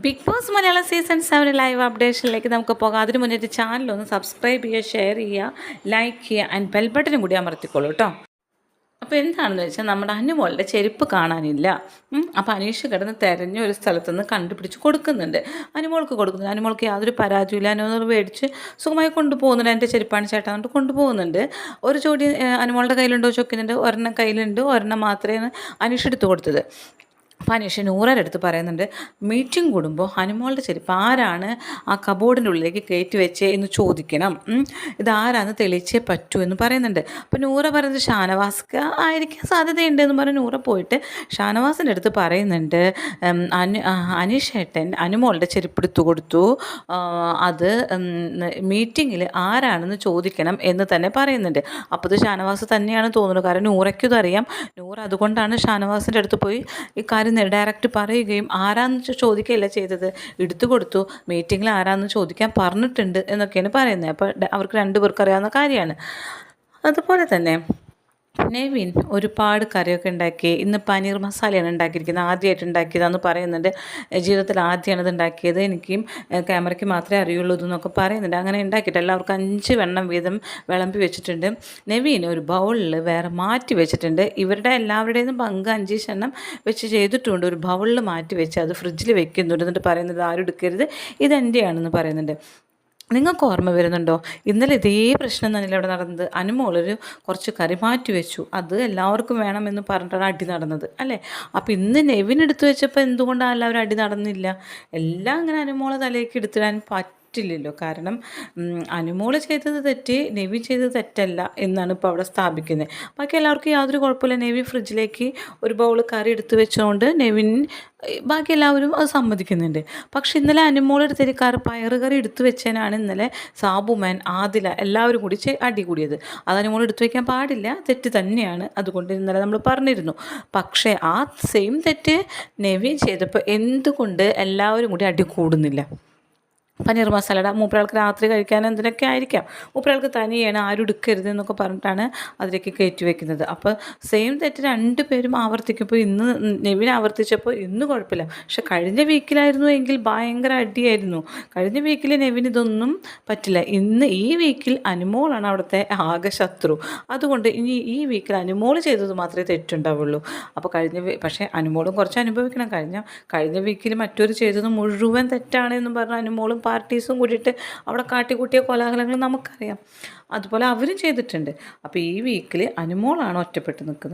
Bigg Boss Malayalam season seven live അപ്ഡേഷനിലേക്ക് നമുക്ക് പോകാം. അതിന് മുന്നേ ചാനൽ ഒന്ന് സബ്സ്ക്രൈബ് ചെയ്യുക ഷെയർ ചെയ്യുക ലൈക്ക് ചെയ്യുക ആൻഡ് ബെൽ ബട്ടനും കൂടി അമർത്തിക്കോളൂ കേട്ടോ അപ്പോൾ എന്താണെന്ന് വെച്ചാൽ നമ്മുടെ അനുമോളുടെ ചെരുപ്പ് കാണാനില്ല. അപ്പോൾ അനീഷ് കിടന്ന് തിരഞ്ഞ ഒരു സ്ഥലത്തുനിന്ന് കണ്ടുപിടിച്ച് കൊടുക്കുന്നുണ്ട്. അനുമോൾക്ക് കൊടുക്കുന്നുണ്ട്. അനുമോൾക്ക് യാതൊരു പരാതിയില്ല അനുമോൾ മേടിച്ച് സുഖമായി കൊണ്ടുപോകുന്നുണ്ട്. എന്റെ ചെരുപ്പാണ് ചേട്ടാ കൊണ്ട് കൊണ്ടുപോകുന്നുണ്ട്. ഒരു ചോടി അനുമോളുടെ കയ്യിലുണ്ടോ ചോക്കുന്നുണ്ട് ഒരെണ്ണം കയ്യിലുണ്ട്. ഒരെണ്ണം മാത്രമേ അനീഷ് എടുത്തു കൊടുത്തത്. അപ്പോൾ അനീഷ് അടുത്ത് പറയുന്നുണ്ട് മീറ്റിംഗ് കൂടുമ്പോൾ ഹനുമോളുടെ ചെരുപ്പ് ആരാണ് ആ കബോർഡിന്റെ ഉള്ളിലേക്ക് കയറ്റി വെച്ചേ എന്ന് ചോദിക്കണം. ഇതാരാന്ന് തെളിയിച്ചേ പറ്റൂ എന്ന് പറയുന്നുണ്ട്. അപ്പോൾ നൂറ പറയുന്നത് ഷാനവാസ്ക്ക് ആയിരിക്കാൻ സാധ്യതയുണ്ട് എന്ന് പറഞ്ഞ് നൂറ പോയിട്ട് ഷാനവാസിന്റെ അടുത്ത് പറയുന്നുണ്ട് അനു അനീഷേട്ടൻ അനുമോളുടെ ചെരുപ്പ് എടുത്തു കൊടുത്തു. അത് മീറ്റിങ്ങിൽ ആരാണെന്ന് ചോദിക്കണം എന്ന് തന്നെ പറയുന്നുണ്ട്. അപ്പോൾ ഇത് ഷാനവാസ് തന്നെയാണ് തോന്നുന്നത് കാരണം നൂറയ്ക്കും അറിയാം നൂറ് അതുകൊണ്ടാണ് ഷാനവാസിന്റെ അടുത്ത് പോയി ഈ ഡയറക്റ്റ് പറയുകയും ആരാന്ന് ചോദിക്കുകയല്ല ചെയ്തത്. എടുത്തു കൊടുത്തു. മീറ്റിങ്ങിൽ ആരാന്ന് ചോദിക്കാൻ പറഞ്ഞിട്ടുണ്ട് എന്നൊക്കെയാണ് പറയുന്നത്. അപ്പോൾ അവർക്ക് രണ്ടുപേർക്കും അറിയാവുന്ന കാര്യമാണ്. അതുപോലെ തന്നെ നെവിൻ ഒരുപാട് കറിയൊക്കെ ഉണ്ടാക്കി. ഇന്ന് പനീർ മസാലയാണ് ഉണ്ടാക്കിയിരിക്കുന്നത്. ആദ്യമായിട്ട് ഉണ്ടാക്കിയതാന്ന് പറയുന്നുണ്ട്. ജീവിതത്തിൽ ആദ്യമാണ് ഇത് ഉണ്ടാക്കിയത്. എനിക്കും ക്യാമറയ്ക്ക് മാത്രമേ അറിയുള്ളൂ ഇതെന്നൊക്കെ പറയുന്നുണ്ട്. അങ്ങനെ ഉണ്ടാക്കിയിട്ട് എല്ലാവർക്കും അഞ്ച് വെണ്ണം വീതം വിളമ്പി വെച്ചിട്ടുണ്ട്. നെവിൻ ഒരു ബൗളിൽ വേറെ മാറ്റി വെച്ചിട്ടുണ്ട്. ഇവരുടെ എല്ലാവരുടേതും പങ്ക് അഞ്ച് എണ്ണം വെച്ച് ചെയ്തിട്ടുണ്ട്. ഒരു ബൗളിൽ മാറ്റി വെച്ച് അത് ഫ്രിഡ്ജിൽ വെക്കുന്നുണ്ട്. എന്നിട്ട് പറയുന്നത് ആരും എടുക്കരുത്. ഇതെന്റെയാണെന്ന് പറയുന്നുണ്ട്. നിങ്ങൾക്ക് ഓർമ്മ വരുന്നുണ്ടോ? ഇന്നലെ ഇതേ പ്രശ്നം തന്നെയല്ലേ ഇവിടെ നടന്നത്. അനുമോളൊരു കുറച്ച് കറി മാറ്റി വെച്ചു. അത് എല്ലാവർക്കും വേണമെന്ന് പറഞ്ഞിട്ടാണ് അടി നടന്നത് അല്ലേ? അപ്പോൾ ഇന്ന് നെവിൻ എടുത്തു വെച്ചപ്പോൾ എന്തുകൊണ്ടാണ് എല്ലാവരും അടി നടന്നില്ല? എല്ലാം അങ്ങനെ അനുമോളെ തലയിലേക്ക് എടുത്തിടാൻ പറ്റില്ലല്ലോ. കാരണം അനുമോൾ ചെയ്തത് തെറ്റ് നെവി ചെയ്തത് തെറ്റല്ല എന്നാണ് ഇപ്പോൾ അവിടെ സ്ഥാപിക്കുന്നത്. ബാക്കി എല്ലാവർക്കും യാതൊരു കുഴപ്പമില്ല. നെവി ഫ്രിഡ്ജിലേക്ക് ഒരു ബൗൾ കറി എടുത്തു വെച്ചുകൊണ്ട് നെവിൻ ബാക്കി എല്ലാവരും അത് സമ്മതിക്കുന്നുണ്ട്. പക്ഷെ ഇന്നലെ അനുമോൾ എടുത്തൊരു കറി പയറുകറി എടുത്തു വെച്ചതിനാണ് ഇന്നലെ സാബുമാൻ ആദില എല്ലാവരും കൂടി അടി കൂടിയത്. അത് അനുമോൾ എടുത്തു വയ്ക്കാൻ പാടില്ല. തെറ്റ് തന്നെയാണ്. അതുകൊണ്ട് ഇന്നലെ നമ്മൾ പറഞ്ഞിരുന്നു. പക്ഷേ ആ സെയിം തെറ്റ് നെവിൻ ചെയ്തപ്പോൾ എന്തുകൊണ്ട് എല്ലാവരും കൂടി അടി കൂടുന്നില്ല? പനീർ മസാലയുടെ മൂപ്പരാൾക്ക് രാത്രി കഴിക്കാൻ എന്തിനൊക്കെ ആയിരിക്കാം? മൂപ്പരാൾക്ക് തനിയാണ് ആരും എടുക്കരുത് എന്നൊക്കെ പറഞ്ഞിട്ടാണ് അതിലേക്ക് കയറ്റി വെക്കുന്നത്. അപ്പോൾ സെയിം തെറ്റ് രണ്ട് പേരും ആവർത്തിക്കുമ്പോൾ ഇന്ന് നെവിൻ ആവർത്തിച്ചപ്പോൾ ഇന്ന് കുഴപ്പമില്ല. പക്ഷെ കഴിഞ്ഞ വീക്കിലായിരുന്നു എങ്കിൽ ഭയങ്കര അടിയായിരുന്നു. കഴിഞ്ഞ വീക്കിൽ നെവിൻ ഇതൊന്നും പറ്റില്ല. ഇന്ന് ഈ വീക്കിൽ അനുമോളാണ് അവിടുത്തെ ആകെ ശത്രു. അതുകൊണ്ട് ഇനി ഈ വീക്കിൽ അനുമോൾ ചെയ്തത് മാത്രമേ തെറ്റുണ്ടാവുള്ളൂ. അപ്പോൾ കഴിഞ്ഞ പക്ഷേ അനുമോളും കുറച്ച് അനുഭവിക്കണം. കഴിഞ്ഞ കഴിഞ്ഞ വീക്കിൽ മറ്റൊരു ചെയ്തത് മുഴുവൻ തെറ്റാണ് എന്ന് പറഞ്ഞ അനുമോളും പാർട്ടീസും കൂടിയിട്ട് അവിടെ കാട്ടിക്കൂട്ടിയ കോലാഹലങ്ങൾ നമുക്കറിയാം. അതുപോലെ അവരും ചെയ്തിട്ടുണ്ട്. അപ്പോൾ ഈ വീക്കിൽ അനുമോളാണ് ഒറ്റപ്പെട്ട് നിൽക്കുന്നത്.